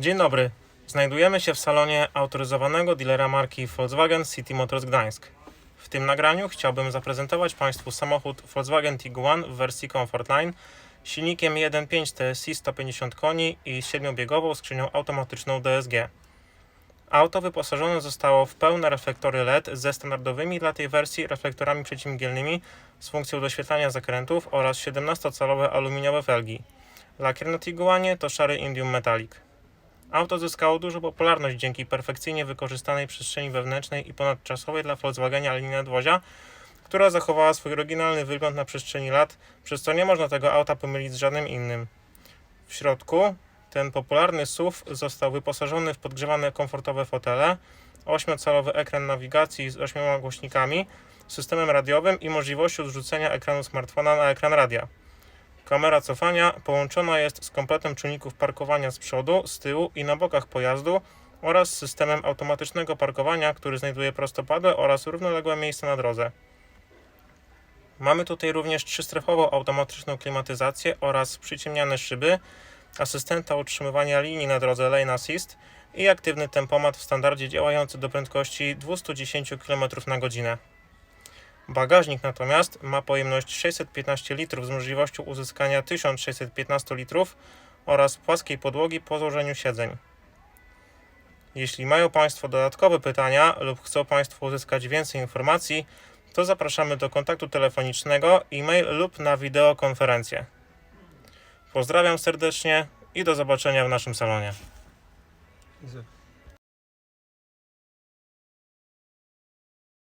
Dzień dobry. Znajdujemy się w salonie autoryzowanego dealera marki Volkswagen City Motors Gdańsk. W tym nagraniu chciałbym zaprezentować Państwu samochód Volkswagen Tiguan w wersji Comfortline z silnikiem 1.5 TSI 150 koni i 7-biegową skrzynią automatyczną DSG. Auto wyposażone zostało w pełne reflektory LED ze standardowymi dla tej wersji reflektorami przeciwmgielnymi z funkcją doświetlania zakrętów oraz 17-calowe aluminiowe felgi. Lakier na Tiguanie to szary indium metallic. Auto zyskało dużą popularność dzięki perfekcyjnie wykorzystanej przestrzeni wewnętrznej i ponadczasowej dla Volkswagenia linii nadwozia, która zachowała swój oryginalny wygląd na przestrzeni lat, przez co nie można tego auta pomylić z żadnym innym. W środku ten popularny SUV został wyposażony w podgrzewane komfortowe fotele, 8-calowy ekran nawigacji z 8 głośnikami, systemem radiowym i możliwością zrzucenia ekranu smartfona na ekran radia. Kamera cofania połączona jest z kompletem czujników parkowania z przodu, z tyłu i na bokach pojazdu oraz systemem automatycznego parkowania, który znajduje prostopadłe oraz równoległe miejsca na drodze. Mamy tutaj również trzystrefową automatyczną klimatyzację oraz przyciemniane szyby, asystenta utrzymywania linii na drodze Lane Assist i aktywny tempomat w standardzie działający do prędkości 210 km na godzinę. Bagażnik natomiast ma pojemność 615 litrów z możliwością uzyskania 1615 litrów oraz płaskiej podłogi po złożeniu siedzeń. Jeśli mają Państwo dodatkowe pytania lub chcą Państwo uzyskać więcej informacji, to zapraszamy do kontaktu telefonicznego, e-mail lub na wideokonferencję. Pozdrawiam serdecznie i do zobaczenia w naszym salonie.